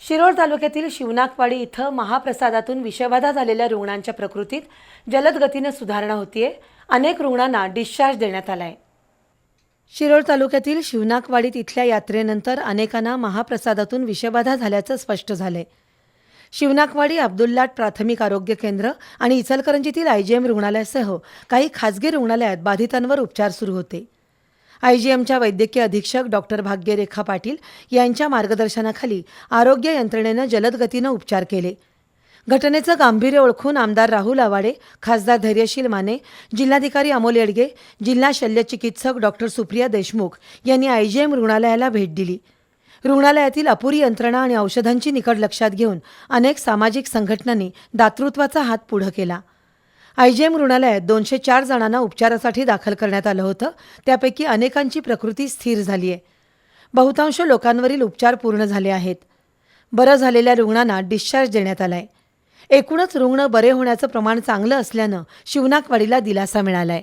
शिरोळ तालुक्यातील शिवनाकवाडी इथं महाप्रसादातून विषबाधा झालेल्या रुग्णांच्या प्रकृतीत जलद गतीनं सुधारणा होतीये. अनेक रुग्णांना डिस्चार्ज देण्यात आलाय. शिरोळ तालुक्यातील शिवनाकवाडीत इथल्या यात्रेनंतर अनेकांना महाप्रसादातून विषबाधा झाल्याचं स्पष्ट झालंय. शिवनाकवाडी अब्दुल्लाट प्राथमिक आरोग्य केंद्र आणि इचलकरंजीतील आयजीएम रुग्णालयासह काही खासगी रुग्णालयात बाधितांवर उपचार सुरू होते. आयजीएमच्या वैद्यकीय अधीक्षक डॉक्टर भाग्यरेखा पाटील यांच्या मार्गदर्शनाखाली आरोग्य यंत्रणेनं जलद गतीनं उपचार केले. घटनेचं गांभीर्य ओळखून आमदार राहुल आवाडे खासदार धैर्यशील माने जिल्हाधिकारी अमोल येडगे जिल्हा शल्यचिकित्सक डॉक्टर सुप्रिया देशमुख यांनी आयजीएम रुग्णालयाला भेट दिली. रुग्णालयातील अपुरी यंत्रणा आणि औषधांची निकड लक्षात घेऊन अनेक सामाजिक संघटनांनी दातृत्वाचा हात पुढं केला. आयजीएम रुग्णालयात दोनशे चार जणांना उपचारासाठी दाखल करण्यात आलं होतं. त्यापैकी अनेकांची प्रकृती स्थिर झाली आहे बहुतांश लोकांवरील उपचार पूर्ण झाले आहेत. बरं झालेल्या रुग्णांना डिस्चार्ज देण्यात आलाय. एकूणच रुग्ण बरे होण्याचं प्रमाण चांगलं असल्यानं शिवनाकवाडीला दिलासा मिळालाय.